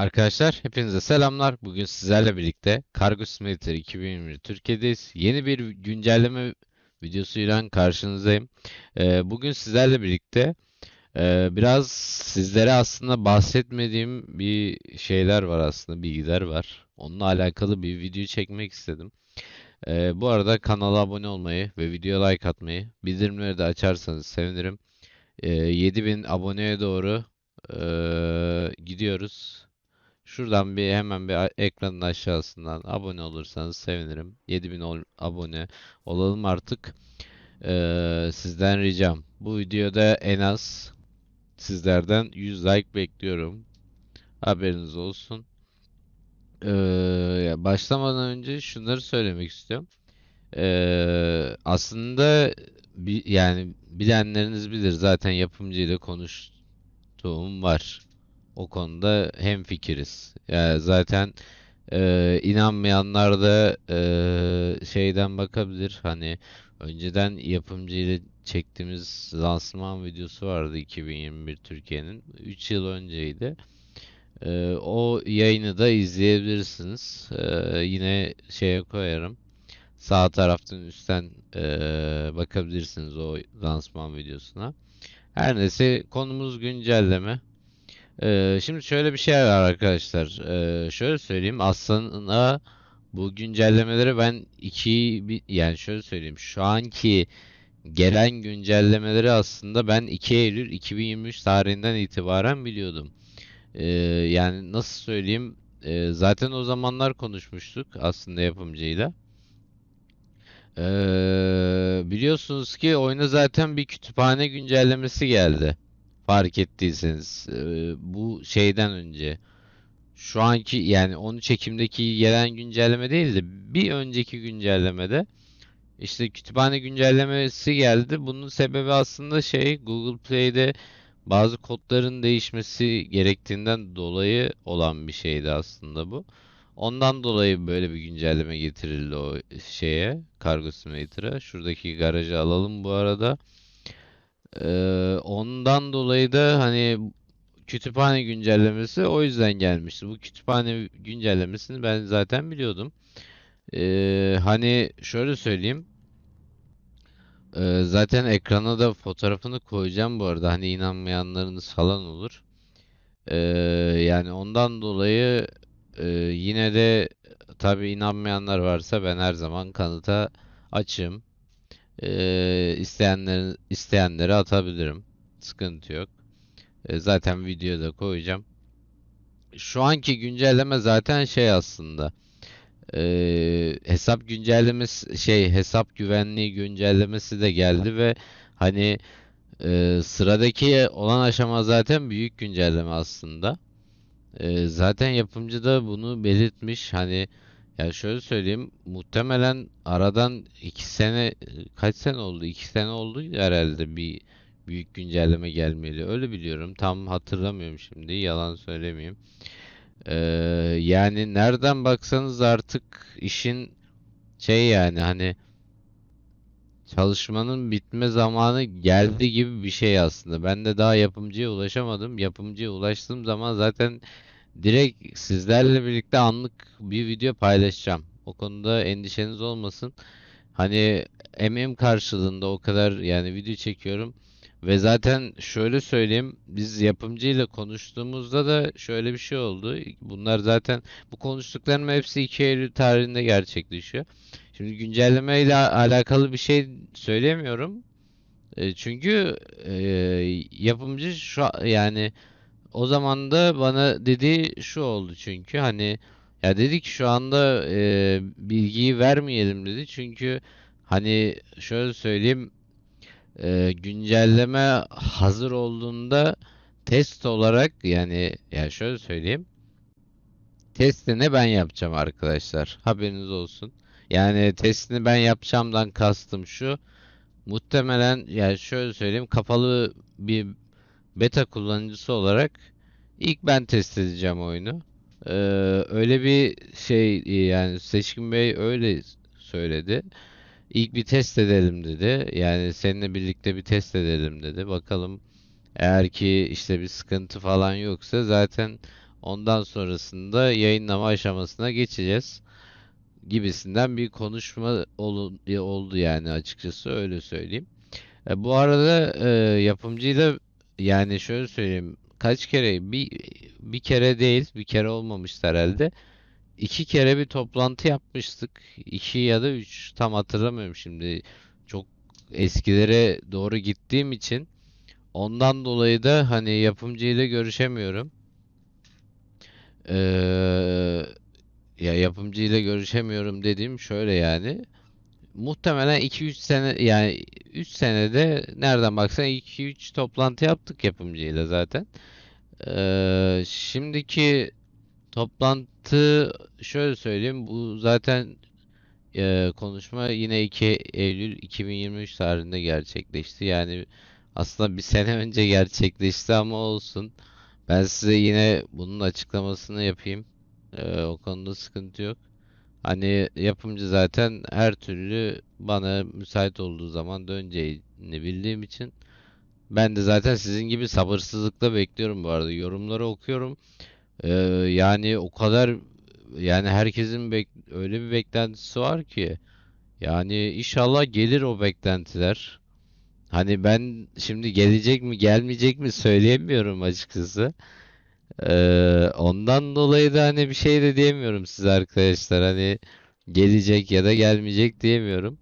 Arkadaşlar hepinize selamlar. Bugün sizlerle birlikte Cargo Simulator 2021 Türkiye'deyiz. Yeni bir güncelleme videosuyla karşınızdayım. Ee, bugün sizlerle birlikte e, biraz sizlere aslında bahsetmediğim bir şeyler var aslında, bilgiler var. Onunla alakalı bir video çekmek istedim. Ee, bu arada kanala abone olmayı ve videoya like atmayı, bildirimleri de açarsanız sevinirim. Ee, 7000 aboneye doğru e, gidiyoruz. Şuradan bir hemen bir ekranın aşağısından abone olursanız sevinirim. 7000 ol- abone olalım artık. Ee, sizden ricam. Bu videoda en az sizlerden 100 like bekliyorum. Haberiniz olsun. Ee, başlamadan önce şunları söylemek istiyorum. Ee, aslında yani bilenleriniz bilir zaten yapımcıyla konuştuğum var. O konuda hemfikiriz. Yani zaten e, inanmayanlar da e, şeyden bakabilir. Hani önceden yapımcıyla çektiğimiz lansman videosu vardı 2021 Türkiye'nin. 3 yıl önceydi. E, o yayını da izleyebilirsiniz. E, yine şeye koyarım. Sağ taraftan üstten e, bakabilirsiniz o lansman videosuna. Her neyse konumuz güncelleme. Ee, şimdi şöyle bir şey var arkadaşlar. Ee, şöyle söyleyeyim. Aslında bu güncellemeleri ben iki yani şöyle söyleyeyim. Şu anki gelen güncellemeleri aslında ben 2 Eylül 2023 tarihinden itibaren biliyordum. Ee, yani nasıl söyleyeyim? Zaten o zamanlar konuşmuştuk aslında yapımcıyla. Ee, biliyorsunuz ki oyuna zaten bir kütüphane güncellemesi geldi. Fark ettiyseniz Ee, bu şeyden önce şu anki yani 13 Ekim'deki gelen güncelleme değil de bir önceki güncellemede işte kütüphane güncellemesi geldi. Bunun sebebi aslında şey Google Play'de bazı kodların değişmesi gerektiğinden dolayı olan bir şeydi aslında bu. Ondan dolayı böyle bir güncelleme getirildi o şeye, Cargo Simulator'a. Şuradaki garajı alalım bu arada. Ee, ondan dolayı da hani kütüphane güncellemesi o yüzden gelmişti. Bu kütüphane güncellemesini ben zaten biliyordum. Ee, hani şöyle söyleyeyim. Ee, zaten ekrana da fotoğrafını koyacağım bu arada. Hani inanmayanlarınız falan olur. Ee, yani ondan dolayı e, yine de tabii inanmayanlar varsa ben her zaman kanıta açığım. İsteyenlerin isteyenleri atabilirim. Sıkıntı yok. Ee, zaten videoda koyacağım. Şu anki güncelleme zaten şey aslında. Ee, hesap güncellemesi şey hesap güvenliği güncellemesi de geldi ve hani e, sıradaki olan aşama zaten büyük güncelleme aslında. Ee, zaten yapımcı da bunu belirtmiş. Hani ya şöyle söyleyeyim, muhtemelen aradan iki sene kaç sene oldu? İki sene oldu herhalde bir büyük güncelleme gelmeli. Öyle biliyorum. Tam hatırlamıyorum şimdi. Yalan söylemeyeyim. Ee, yani nereden baksanız artık işin şey yani hani çalışmanın bitme zamanı geldi gibi bir şey aslında. Ben de daha yapımcıya ulaşamadım. Yapımcıya ulaştığım zaman zaten direkt sizlerle birlikte anlık bir video paylaşacağım. O konuda endişeniz olmasın. Hani emeğim karşılığında o kadar yani video çekiyorum. Ve zaten şöyle söyleyeyim, biz yapımcıyla konuştuğumuzda da şöyle bir şey oldu. Bunlar zaten bu konuştuklarım hepsi 2 Eylül tarihinde gerçekleşiyor. Şimdi güncelleme ile alakalı bir şey söylemiyorum. E, çünkü e, yapımcı şu yani o zaman da bana dediği şu oldu çünkü hani ya dedik şu anda e, bilgiyi vermeyelim dedi. Çünkü hani şöyle söyleyeyim e, güncelleme hazır olduğunda test olarak yani ya şöyle söyleyeyim testini ben yapacağım arkadaşlar. Haberiniz olsun. Yani testini ben yapacağımdan kastım şu. Muhtemelen yani şöyle söyleyeyim kapalı bir beta kullanıcısı olarak ilk ben test edeceğim oyunu. Ee, öyle bir şey yani Seçkin Bey öyle söyledi. İlk bir test edelim dedi. Yani seninle birlikte bir test edelim dedi. Bakalım eğer ki işte bir sıkıntı falan yoksa zaten Ondan sonrasında yayınlama aşamasına geçeceğiz gibisinden bir konuşma oldu yani açıkçası öyle söyleyeyim. E, bu arada e, yapımcıyla yani şöyle söyleyeyim kaç kere bir bir kere değil bir kere olmamıştı herhalde. İki kere bir toplantı yapmıştık. İki ya da üç tam hatırlamıyorum şimdi. Çok eskilere doğru gittiğim için ondan dolayı da hani yapımcıyla görüşemiyorum. Ee, ya yapımcıyla görüşemiyorum dediğim şöyle yani. Muhtemelen 2-3 sene yani 3 senede nereden baksan 2-3 toplantı yaptık yapımcıyla zaten. Ee, şimdiki toplantı şöyle söyleyeyim bu zaten e, konuşma yine 2 Eylül 2023 tarihinde gerçekleşti. Yani aslında bir sene önce gerçekleşti ama olsun. Ben size yine bunun açıklamasını yapayım. Ee, o konuda sıkıntı yok. Hani yapımcı zaten her türlü bana müsait olduğu zaman döneceğini bildiğim için ben de zaten sizin gibi sabırsızlıkla bekliyorum bu arada. Yorumları okuyorum. Ee, yani o kadar yani herkesin bek öyle bir beklentisi var ki yani inşallah gelir o beklentiler. Hani ben şimdi gelecek mi gelmeyecek mi söyleyemiyorum açıkçası. Ondan dolayı da hani bir şey de diyemiyorum size arkadaşlar. Hani gelecek ya da gelmeyecek diyemiyorum.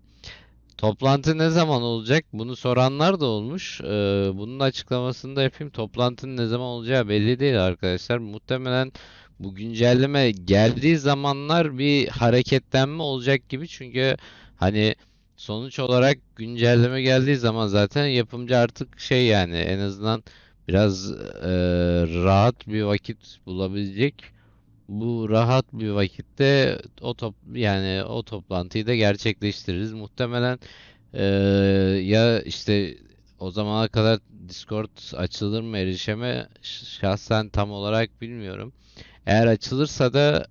Toplantı ne zaman olacak? Bunu soranlar da olmuş. Ee, bunun açıklamasını da yapayım. Toplantının ne zaman olacağı belli değil arkadaşlar. Muhtemelen bu güncelleme geldiği zamanlar bir hareketlenme olacak gibi. Çünkü hani sonuç olarak güncelleme geldiği zaman zaten yapımcı artık şey yani en azından biraz e, rahat bir vakit bulabilecek. Bu rahat bir vakitte o top yani o toplantıyı da gerçekleştiririz. Muhtemelen e, ya işte o zamana kadar Discord açılır mı erişime şahsen tam olarak bilmiyorum. Eğer açılırsa da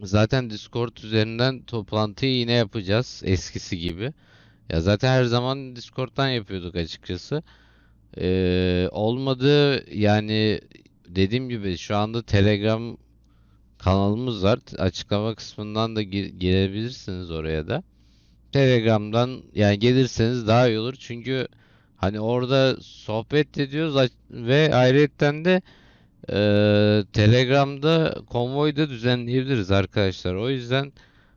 zaten Discord üzerinden toplantıyı yine yapacağız eskisi gibi. Ya zaten her zaman Discord'dan yapıyorduk açıkçası. Ee, olmadı yani dediğim gibi şu anda Telegram kanalımız var. Açıklama kısmından da gir- girebilirsiniz oraya da. Telegram'dan yani gelirseniz daha iyi olur. Çünkü hani orada sohbet ediyoruz ve ayrıyetten de e, Telegram'da konvoy da düzenleyebiliriz arkadaşlar. O yüzden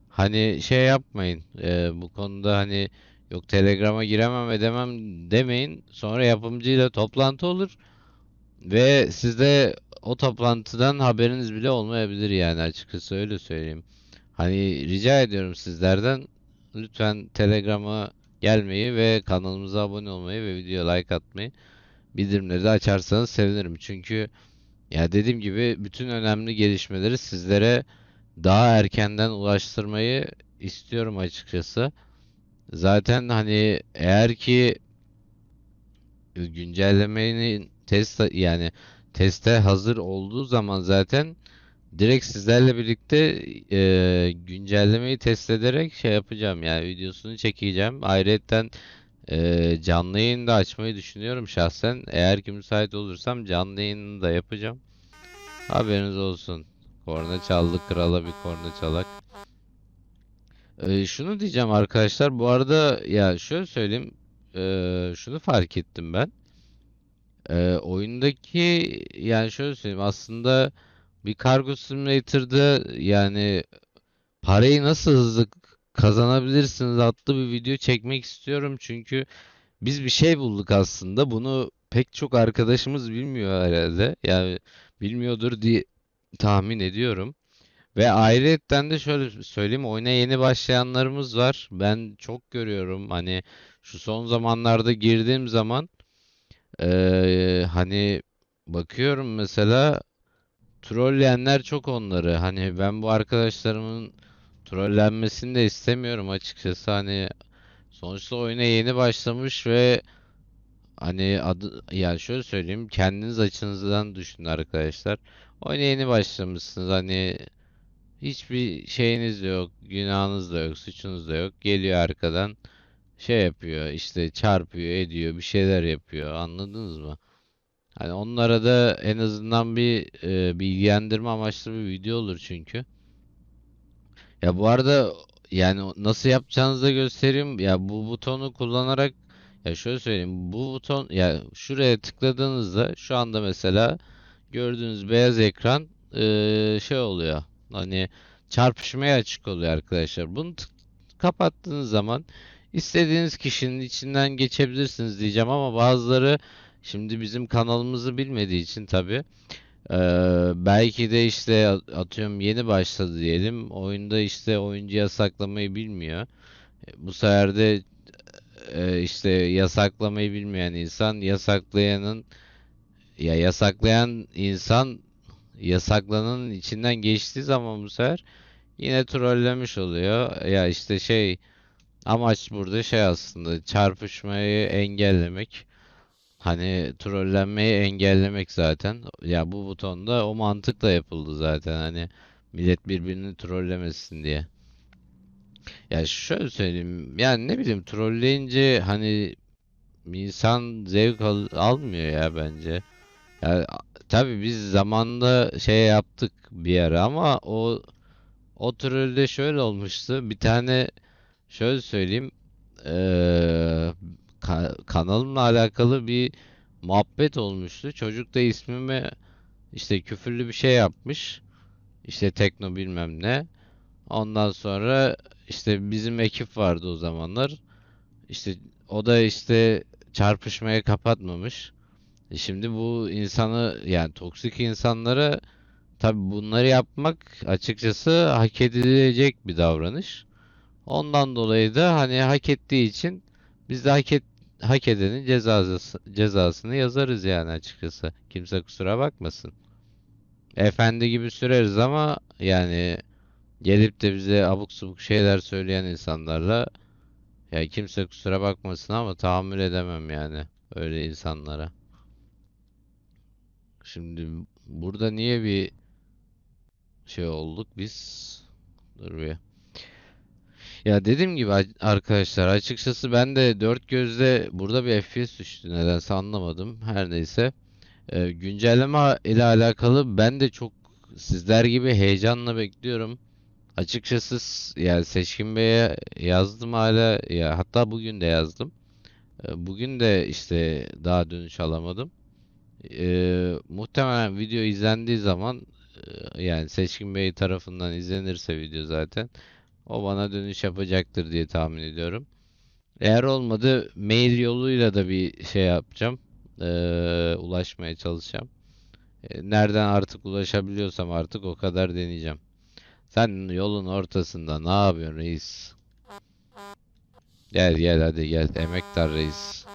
hani şey yapmayın. E, bu konuda hani yok Telegram'a giremem edemem demeyin. Sonra yapımcıyla toplantı olur. Ve sizde o toplantıdan haberiniz bile olmayabilir yani açıkçası öyle söyleyeyim. Hani rica ediyorum sizlerden lütfen Telegram'a gelmeyi ve kanalımıza abone olmayı ve videoya like atmayı, bildirimleri de açarsanız sevinirim. Çünkü ya dediğim gibi bütün önemli gelişmeleri sizlere daha erkenden ulaştırmayı istiyorum açıkçası. Zaten hani eğer ki güncellemenin test yani teste hazır olduğu zaman zaten direkt sizlerle birlikte e, güncellemeyi test ederek şey yapacağım yani videosunu çekeceğim. Ayrıyeten e, canlı yayın da açmayı düşünüyorum şahsen. Eğer ki müsait olursam canlı yayını da yapacağım. Haberiniz olsun. Korna çaldı krala bir korna çalak. E, şunu diyeceğim arkadaşlar. Bu arada ya şöyle söyleyeyim. E, şunu fark ettim ben. Ee, oyundaki yani şöyle söyleyeyim. Aslında bir Cargo Simulator'da yani parayı nasıl hızlı kazanabilirsiniz adlı bir video çekmek istiyorum. Çünkü biz bir şey bulduk aslında. Bunu pek çok arkadaşımız bilmiyor herhalde. Yani bilmiyordur diye tahmin ediyorum ve ayrıyetten de şöyle söyleyeyim oyuna yeni başlayanlarımız var ben çok görüyorum hani şu son zamanlarda girdiğim zaman ee, hani bakıyorum mesela trolleyenler çok onları. Hani ben bu arkadaşlarımın trollenmesini de istemiyorum açıkçası. Hani sonuçta oyuna yeni başlamış ve hani adı ya şöyle söyleyeyim kendiniz açınızdan düşünün arkadaşlar. Oyuna yeni başlamışsınız. Hani hiçbir şeyiniz de yok, günahınız da yok, suçunuz da yok. Geliyor arkadan şey yapıyor işte çarpıyor ediyor bir şeyler yapıyor anladınız mı? Hani onlara da en azından bir e, bilgilendirme amaçlı bir video olur çünkü. Ya bu arada yani nasıl yapacağınızı da göstereyim. Ya bu butonu kullanarak ya şöyle söyleyeyim. Bu buton ya şuraya tıkladığınızda şu anda mesela gördüğünüz beyaz ekran e, şey oluyor. Hani çarpışmaya açık oluyor arkadaşlar. Bunu kapattığınız zaman istediğiniz kişinin içinden geçebilirsiniz diyeceğim ama bazıları şimdi bizim kanalımızı bilmediği için tabii ee, belki de işte at- atıyorum yeni başladı diyelim. Oyunda işte oyuncu yasaklamayı bilmiyor. E, Bu sefer de e, işte yasaklamayı bilmeyen insan yasaklayanın ya yasaklayan insan yasaklananın içinden geçtiği zaman bu sefer yine trollemiş oluyor. Ya işte şey amaç burada şey aslında çarpışmayı engellemek. Hani trollenmeyi engellemek zaten. Ya bu butonda o mantıkla yapıldı zaten. Hani millet birbirini trollemesin diye. Ya şöyle söyleyeyim. Yani ne bileyim trolleyince hani insan zevk al- almıyor ya bence. Ya a- tabii biz zamanında şey yaptık bir ara ama o o trolde şöyle olmuştu. Bir tane şöyle söyleyeyim. Eee, ka- kanalımla alakalı bir muhabbet olmuştu. Çocuk da ismime işte küfürlü bir şey yapmış. İşte tekno bilmem ne. Ondan sonra işte bizim ekip vardı o zamanlar. İşte o da işte çarpışmaya kapatmamış. E Şimdi bu insanı yani toksik insanlara tabii bunları yapmak açıkçası hak edilecek bir davranış. Ondan dolayı da hani hak ettiği için biz de hak et, hak edenin cezası, cezasını yazarız yani açıkçası. Kimse kusura bakmasın. Efendi gibi süreriz ama yani gelip de bize abuk subuk şeyler söyleyen insanlarla ya kimse kusura bakmasın ama tahammül edemem yani öyle insanlara. Şimdi burada niye bir şey olduk biz? Dur bir. Ya dediğim gibi arkadaşlar açıkçası ben de dört gözle burada bir FPS düştü nedense anlamadım. Her neyse. Ee, güncelleme ile alakalı ben de çok sizler gibi heyecanla bekliyorum. Açıkçası yani Seçkin Bey'e yazdım hala ya hatta bugün de yazdım. Ee, bugün de işte daha dönüş alamadım. Ee, muhtemelen video izlendiği zaman e, yani Seçkin Bey tarafından izlenirse video zaten o bana dönüş yapacaktır diye tahmin ediyorum. Eğer olmadı mail yoluyla da bir şey yapacağım. Ee, ulaşmaya çalışacağım. Ee, nereden artık ulaşabiliyorsam artık o kadar deneyeceğim. Sen yolun ortasında ne yapıyorsun reis? Gel gel hadi gel emektar reis.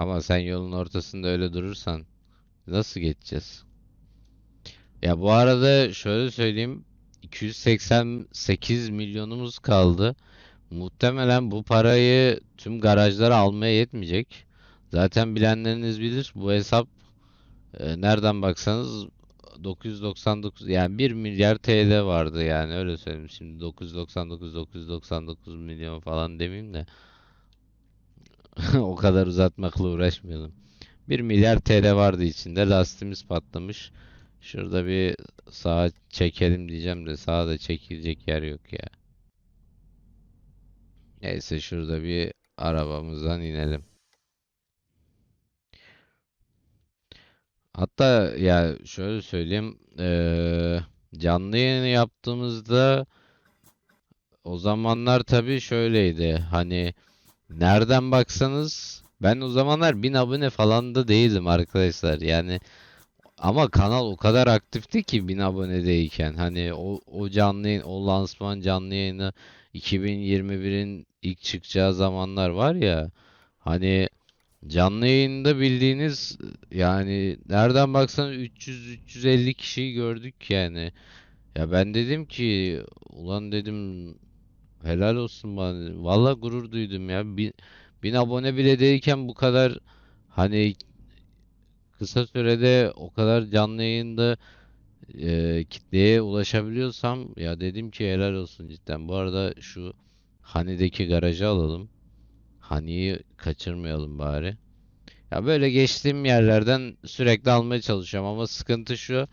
Ama sen yolun ortasında öyle durursan nasıl geçeceğiz? Ya bu arada şöyle söyleyeyim 288 milyonumuz kaldı. Muhtemelen bu parayı tüm garajlara almaya yetmeyecek. Zaten bilenleriniz bilir bu hesap e, nereden baksanız 999 yani 1 milyar TL vardı yani öyle söyleyeyim. Şimdi 999 999 milyon falan demeyeyim de o kadar uzatmakla uğraşmayalım. 1 milyar TL vardı içinde lastiğimiz patlamış. Şurada bir sağa çekelim diyeceğim de sağa da çekilecek yer yok ya. Neyse şurada bir arabamızdan inelim. Hatta ya şöyle söyleyeyim eee, canlı yayını yaptığımızda o zamanlar tabii şöyleydi hani nereden baksanız ben o zamanlar 1000 abone falan da değildim arkadaşlar. Yani ama kanal o kadar aktifti ki 1000 abonedeyken hani o, o canlı yayın o lansman canlı yayını 2021'in ilk çıkacağı zamanlar var ya. Hani Canlı yayında bildiğiniz yani nereden baksanız 300-350 kişiyi gördük yani. Ya ben dedim ki ulan dedim helal olsun bana. Valla gurur duydum ya. Bin, bin abone bile değilken bu kadar hani kısa sürede o kadar canlı yayında e, kitleye ulaşabiliyorsam ya dedim ki helal olsun cidden. Bu arada şu Hani'deki garajı alalım. Hani'yi kaçırmayalım bari. Ya böyle geçtiğim yerlerden sürekli almaya çalışıyorum ama sıkıntı şu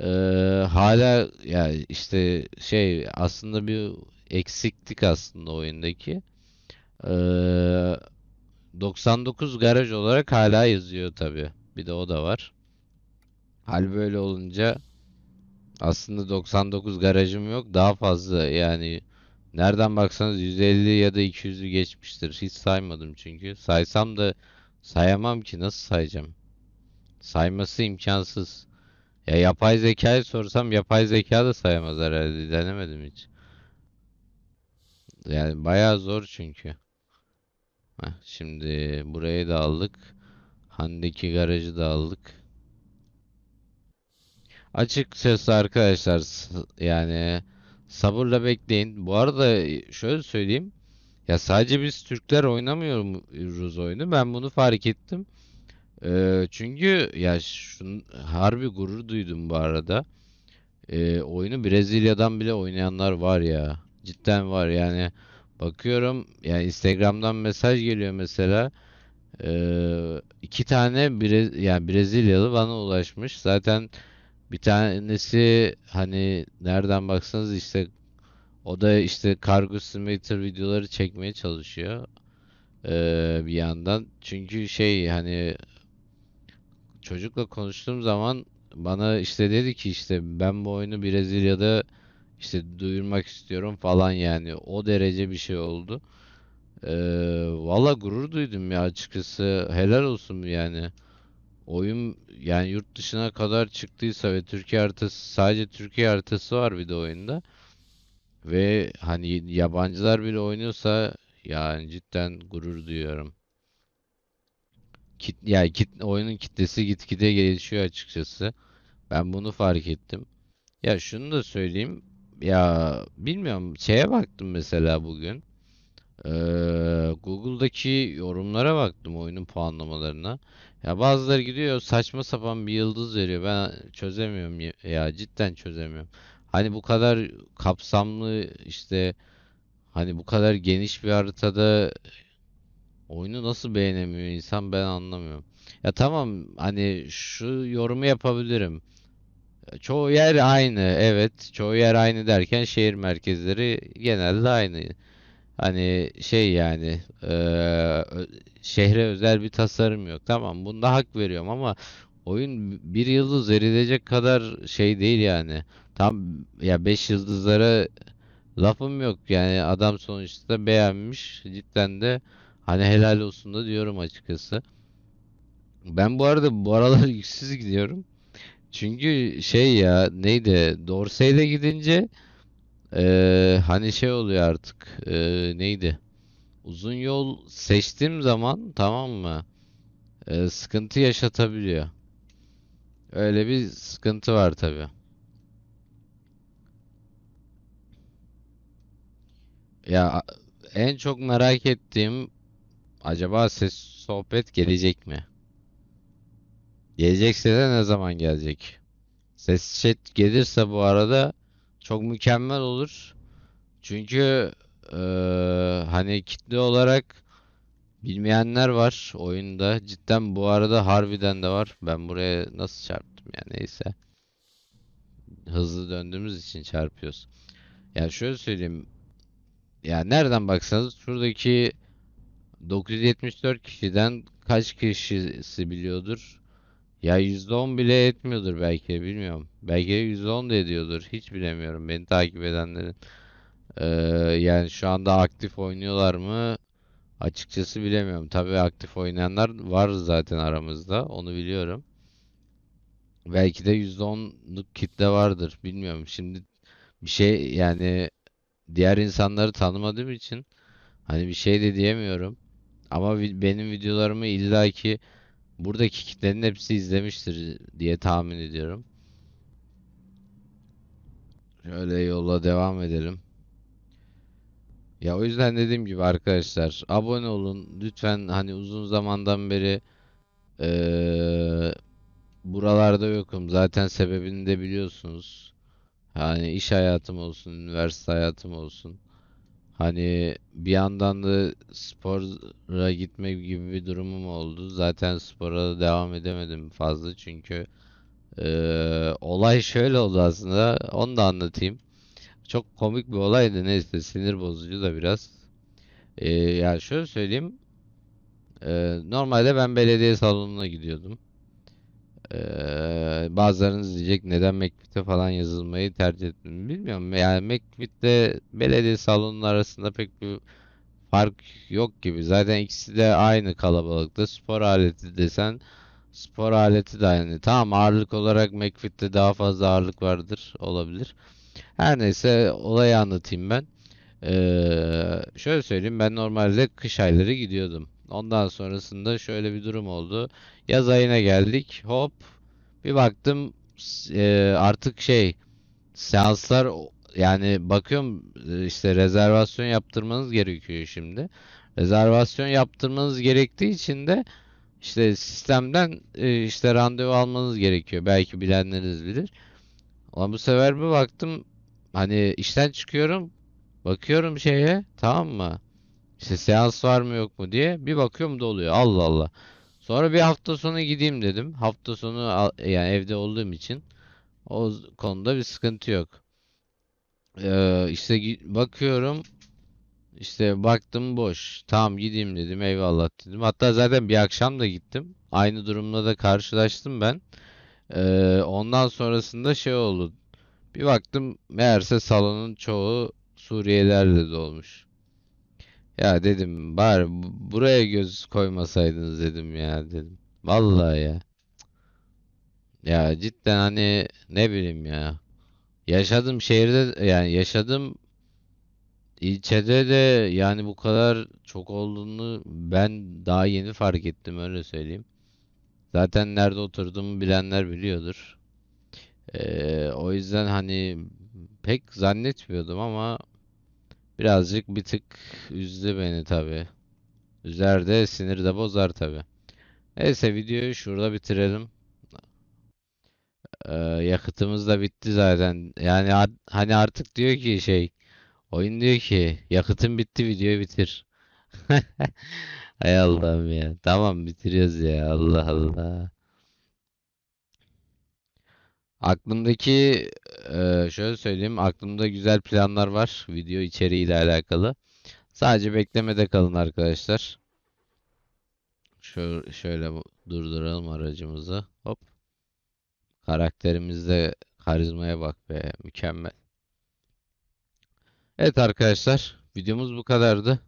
eee, hala ya işte şey aslında bir eksiklik aslında oyundaki. Eee 99 garaj olarak hala yazıyor tabii. Bir de o da var. Hal böyle olunca aslında 99 garajım yok. Daha fazla yani nereden baksanız 150 ya da 200'ü geçmiştir. Hiç saymadım çünkü. Saysam da sayamam ki nasıl sayacağım? Sayması imkansız. Ya yapay zekayı sorsam yapay zeka da sayamaz herhalde. Denemedim hiç. Yani bayağı zor çünkü. Heh, şimdi burayı da aldık. Han'daki garajı da aldık. Açıkçası arkadaşlar yani sabırla bekleyin. Bu arada şöyle söyleyeyim. Ya sadece biz Türkler oynamıyoruz oyunu. Ben bunu fark ettim. Ee, çünkü ya şun, harbi gurur duydum bu arada. Ee, oyunu Brezilya'dan bile oynayanlar var ya. Cidden var yani. Bakıyorum yani Instagram'dan mesaj geliyor mesela. Ee, iki tane Bre yani Brezilyalı bana ulaşmış. Zaten bir tanesi hani nereden baksanız işte o da işte Kargo Simulator videoları çekmeye çalışıyor. Ee, bir yandan. Çünkü şey hani çocukla konuştuğum zaman bana işte dedi ki işte ben bu oyunu Brezilya'da işte duyurmak istiyorum falan yani. O derece bir şey oldu. Ee, valla gurur duydum ya açıkçası. Helal olsun yani. Oyun yani yurt dışına kadar çıktıysa ve Türkiye haritası sadece Türkiye haritası var bir de oyunda. Ve hani yabancılar bile oynuyorsa yani cidden gurur duyuyorum. Kit, yani kit, oyunun kitlesi gitgide gelişiyor açıkçası. Ben bunu fark ettim. Ya şunu da söyleyeyim. Ya bilmiyorum şeye baktım mesela bugün. Ee, Google'daki yorumlara baktım oyunun puanlamalarına. Ya bazıları gidiyor saçma sapan bir yıldız veriyor. Ben çözemiyorum ya, ya cidden çözemiyorum. Hani bu kadar kapsamlı işte hani bu kadar geniş bir haritada oyunu nasıl beğenemiyor insan ben anlamıyorum. Ya tamam hani şu yorumu yapabilirim. Çoğu yer aynı evet çoğu yer aynı derken şehir merkezleri genelde aynı. Hani şey yani ö- şehre özel bir tasarım yok. Tamam bunda hak veriyorum ama oyun bir yıldız verilecek kadar şey değil yani. Tam ya 5 yıldızlara lafım yok yani adam sonuçta beğenmiş cidden de hani helal olsun da diyorum açıkçası. Ben bu arada bu aralar yüksüz gidiyorum. Çünkü şey ya neydi Dorsey'de gidince eee, hani şey oluyor artık eee, neydi? Uzun yol seçtiğim zaman tamam mı? Ee, sıkıntı yaşatabiliyor. Öyle bir sıkıntı var tabii. Ya en çok merak ettiğim acaba ses sohbet gelecek mi? Gelecekse de ne zaman gelecek? Ses chat gelirse bu arada çok mükemmel olur. Çünkü eee, hani kitle olarak bilmeyenler var oyunda. Cidden bu arada harbiden de var. Ben buraya nasıl çarptım ya neyse. Hızlı döndüğümüz için çarpıyoruz. Yani şöyle söyleyeyim. Ya nereden baksanız şuradaki 974 kişiden kaç kişisi biliyordur? Ya %10 bile etmiyordur belki de bilmiyorum. Belki de %10 da ediyordur. Hiç bilemiyorum beni takip edenlerin. Ee, yani şu anda aktif oynuyorlar mı? Açıkçası bilemiyorum. Tabii aktif oynayanlar var zaten aramızda. Onu biliyorum. Belki de %10'luk kitle vardır. Bilmiyorum. Şimdi bir şey yani diğer insanları tanımadığım için hani bir şey de diyemiyorum. Ama vi- benim videolarımı illaki buradaki kitlenin hepsi izlemiştir diye tahmin ediyorum. Şöyle yola devam edelim. Ya o yüzden dediğim gibi arkadaşlar abone olun. Lütfen hani uzun zamandan beri eee, buralarda yokum. Zaten sebebini de biliyorsunuz. Hani iş hayatım olsun, üniversite hayatım olsun. Hani bir yandan da spora gitme gibi bir durumum oldu. Zaten spora devam edemedim fazla çünkü eee, olay şöyle oldu aslında. Onu da anlatayım. Çok komik bir olaydı. Neyse sinir bozucu da biraz. Eee ya şöyle söyleyeyim. Eee, normalde ben belediye salonuna gidiyordum. Eee, bazılarınız diyecek neden McFit'e falan yazılmayı tercih ettim. Bilmiyorum. Yani McFit'le belediye salonunun arasında pek bir fark yok gibi. Zaten ikisi de aynı kalabalıkta. Spor aleti desen spor aleti de aynı. Tamam ağırlık olarak McFit'te daha fazla ağırlık vardır. Olabilir. Her neyse olayı anlatayım ben. Eee, şöyle söyleyeyim ben normalde kış ayları gidiyordum. Ondan sonrasında şöyle bir durum oldu. Yaz ayına geldik. Hop bir baktım eee, artık şey seanslar yani bakıyorum e, işte rezervasyon yaptırmanız gerekiyor şimdi. Rezervasyon yaptırmanız gerektiği için de işte sistemden e, işte randevu almanız gerekiyor. Belki bilenleriniz bilir. Ama bu sefer bir baktım hani işten çıkıyorum bakıyorum şeye tamam mı? İşte seans var mı yok mu diye bir bakıyorum doluyor. Allah Allah. Sonra bir hafta sonu gideyim dedim. Hafta sonu yani evde olduğum için o konuda bir sıkıntı yok. Ee, işte bakıyorum işte baktım boş. Tamam gideyim dedim eyvallah dedim. Hatta zaten bir akşam da gittim. Aynı durumla da karşılaştım ben. Ee, ondan sonrasında şey oldu. Bir baktım meğerse salonun çoğu Suriyelilerle dolmuş. Ya dedim bari bu- buraya göz koymasaydınız dedim ya dedim. Vallahi ya. Ya cidden hani ne bileyim ya. Yaşadığım şehirde yani yaşadığım ilçede de yani bu kadar çok olduğunu ben daha yeni fark ettim öyle söyleyeyim. Zaten nerede oturduğumu bilenler biliyordur. Ee, o yüzden hani pek zannetmiyordum ama birazcık bir tık üzdü beni tabii. Üzer de sinir de bozar tabii. Neyse videoyu şurada bitirelim. Ee, yakıtımız da bitti zaten. Yani hani artık diyor ki şey oyun diyor ki yakıtın bitti videoyu bitir. Hay Allah'ım ya. Tamam bitiriyoruz ya. Allah Allah. Aklımdaki e, şöyle söyleyeyim. Aklımda güzel planlar var video içeriğiyle alakalı. Sadece beklemede kalın arkadaşlar. Şöyle, şöyle durduralım aracımızı. Hop. Karakterimizde karizmaya bak be. Mükemmel. Evet arkadaşlar. Videomuz bu kadardı.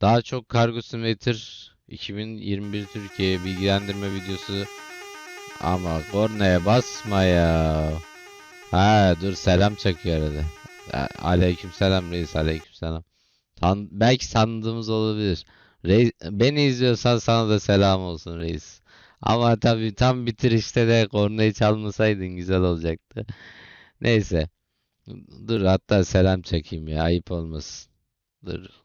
Daha çok Cargo Simulator 2021 Türkiye bilgilendirme videosu ama kornaya basma ya. Ha dur selam çakıyor arada. Aleyküm selam reis aleyküm selam. Tan belki sandığımız olabilir. Reis, beni izliyorsan sana da selam olsun reis. Ama tabii tam bitirişte de kornayı çalmasaydın güzel olacaktı. Neyse. Dur hatta selam çekeyim ya ayıp olmasın. Dur.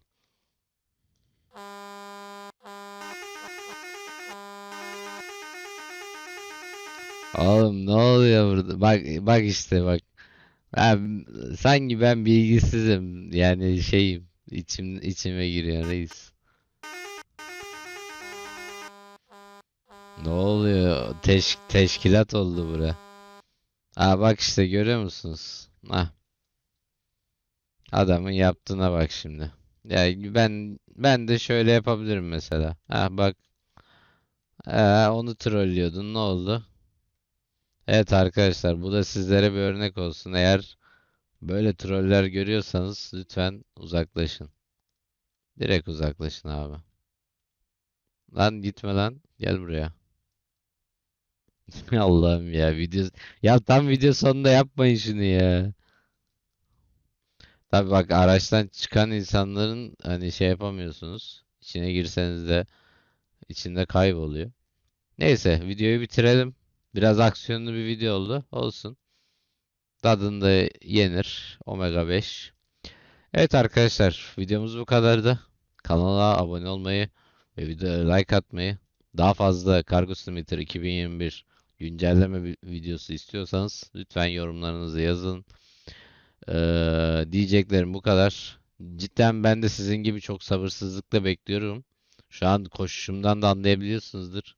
Oğlum ne oluyor burada? Bak bak işte bak. Ben, sanki ben bilgisizim. Yani şeyim içim içime giriyor reis. Ne oluyor? Teş, teşkilat oldu bura. Aa bak işte görüyor musunuz? Ah adamın yaptığına bak şimdi. Ya ben ben de şöyle yapabilirim mesela. Ah bak. Aa, onu trollüyordun ne oldu? Evet arkadaşlar bu da sizlere bir örnek olsun. Eğer böyle troller görüyorsanız lütfen uzaklaşın. Direkt uzaklaşın abi. Lan gitme lan. Gel buraya. Allah'ım ya video ya tam video sonunda yapmayın şunu ya. Tabii bak araçtan çıkan insanların hani şey yapamıyorsunuz. İçine girseniz de içinde kayboluyor. Neyse videoyu bitirelim. Biraz aksiyonlu bir video oldu. Olsun. Tadında yenir. Omega 5. Evet arkadaşlar videomuz bu kadardı. Kanala abone olmayı ve videoya like atmayı daha fazla Kargo Simulator 2021 güncelleme vi- videosu istiyorsanız lütfen yorumlarınızı yazın. Ee, diyeceklerim bu kadar. Cidden ben de sizin gibi çok sabırsızlıkla bekliyorum. Şu an koşuşumdan da anlayabiliyorsunuzdur.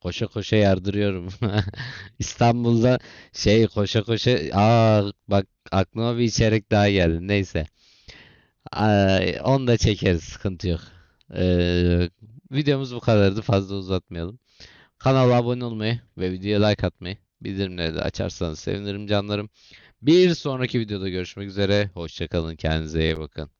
Koşa koşa yardırıyorum. İstanbul'da şey koşa koşa aa bak aklıma bir içerik daha geldi. Neyse. Ay, onu da çekeriz. Sıkıntı yok. Ee, videomuz bu kadardı. Fazla uzatmayalım. Kanala abone olmayı ve videoya like atmayı, bildirimleri de açarsanız sevinirim canlarım. Bir sonraki videoda görüşmek üzere. Hoşça kalın. Kendinize iyi bakın.